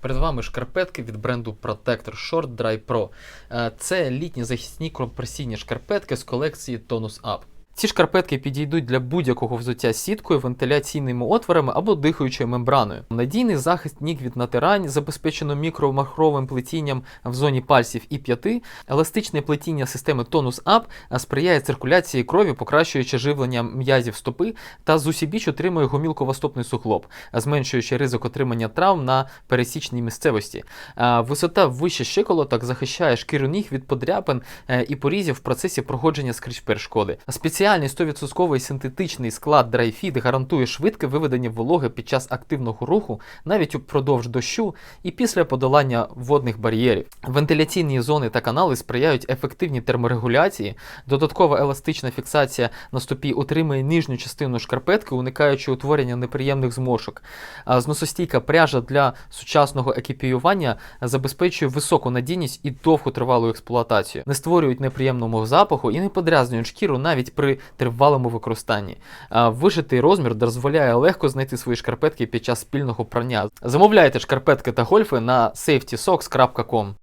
Перед вами шкарпетки від бренду Protector Short Dry Pro. Е, Це літні захисні компресійні шкарпетки з колекції Tonus Up. Ці шкарпетки підійдуть для будь-якого взуття сіткою, вентиляційними отворами або дихаючою мембраною. Надійний захист ніг від натирань, забезпечено мікромахровим плетінням в зоні пальців і п'яти. Еластичне плетіння системи Tonus Up сприяє циркуляції крові, покращуючи живлення м'язів стопи та зусібіч отримує гомілково-стопний суглоб, зменшуючи ризик отримання травм на пересічній місцевості. Висота вище щиколоток захищає шкіру ніг від подряпин е, і порізів в процесі проходження скрізь перешкоди. Спеціальний 100% синтетичний склад DryFit гарантує швидке виведення вологи під час активного руху, навіть упродовж дощу і після подолання водних бар'єрів. Вентиляційні зони та канали сприяють ефективній терморегуляції. Додаткова еластична фіксація на стопі утримує нижню частину шкарпетки, уникаючи утворення неприємних зморшок. Зносостійка пряжа для сучасного екіпіювання забезпечує високу надійність і довгу тривалу експлуатацію, не створюють неприємного запаху і не подразнюють шкіру навіть при тривалому використанні. Вижитий розмір дозволяє легко знайти свої шкарпетки під час спільного прання. Замовляйте шкарпетки та гольфи на safetysocks.com.